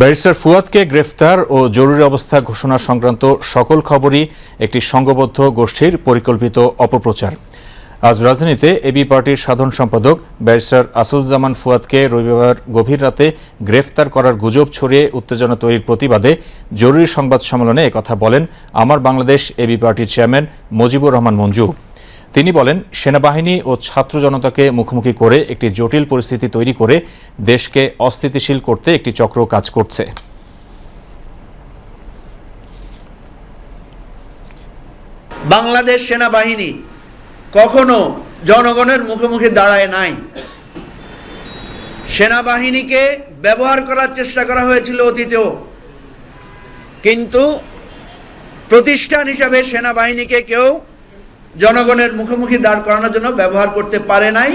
Barrister ফুয়াদকে গ্রেফতার ও জরুরি অবস্থা ঘোষণা সংক্রান্ত সকল খবরই একটি সংঘবদ্ধ গোষ্ঠীর পরিকল্পিত অপপ্রচার। আজ রাজধানীতে এবি পার্টির সাধারণ সম্পাদক ব্যারিস্টার আসুজ্জামান ফুয়াদকে রবিবার গভীর রাতে গ্রেফতার করার গুজব ছড়িয়ে উত্তেজনা তৈরির প্রতিবাদে জরুরি সংবাদ সম্মেলনে একথা বলেন আমার বাংলাদেশ এবি পার্টির চেয়ারম্যান মুজিবুর রহমান মঞ্জু। তিনি বলেন, সেনাবাহিনী ও ছাত্র জনতাকে মুখোমুখি করে একটি জটিল পরিস্থিতি তৈরি করে দেশকে অস্থিতিশীল করতে একটি চক্র কাজ করছে। বাংলাদেশ সেনাবাহিনী কখনো জনগণের মুখোমুখি দাঁড়ায় নাই। সেনাবাহিনীকে ব্যবহার করার চেষ্টা করা হয়েছিল অতীতেও। কিন্তু প্রতিষ্ঠান হিসাবে সেনাবাহিনীকে কেউ জনগণের মুখোমুখি দাঁড় করানোর জন্য ব্যবহার করতে পারে নাই,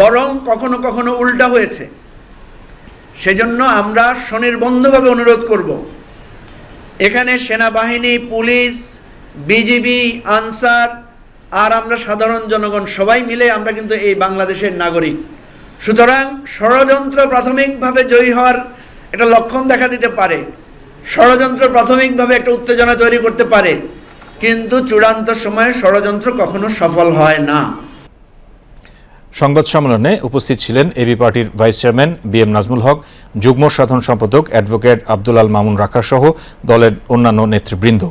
বরং কখনো কখনো উল্টা হয়েছে। সেজন্য আমরা স্বনির্বন্ধভাবে অনুরোধ করব, এখানে সেনাবাহিনী, পুলিশ, বিজিবি, আনসার, আর আমরা সাধারণ জনগণ সবাই মিলে আমরা কিন্তু এই বাংলাদেশের নাগরিক। সুতরাং ষড়যন্ত্র প্রাথমিকভাবে জয়ী হওয়ার একটা লক্ষণ দেখা দিতে পারে। ষড়যন্ত্র প্রাথমিকভাবে একটা উত্তেজনা তৈরি করতে পারে। কিন্তু চূড়ান্ত সময়ে ষড়যন্ত্র কখনো সফল হয় না। সংবাদ সম্মেলনে উপস্থিত ছিলেন এবি পার্টির vice chairman B M Nazmul Haque, যুগ্ম সাধারণ সম্পাদক অ্যাডভোকেট আব্দুল আল মামুন রাখা সহ দলের অন্যান্য নেতৃবৃন্দ।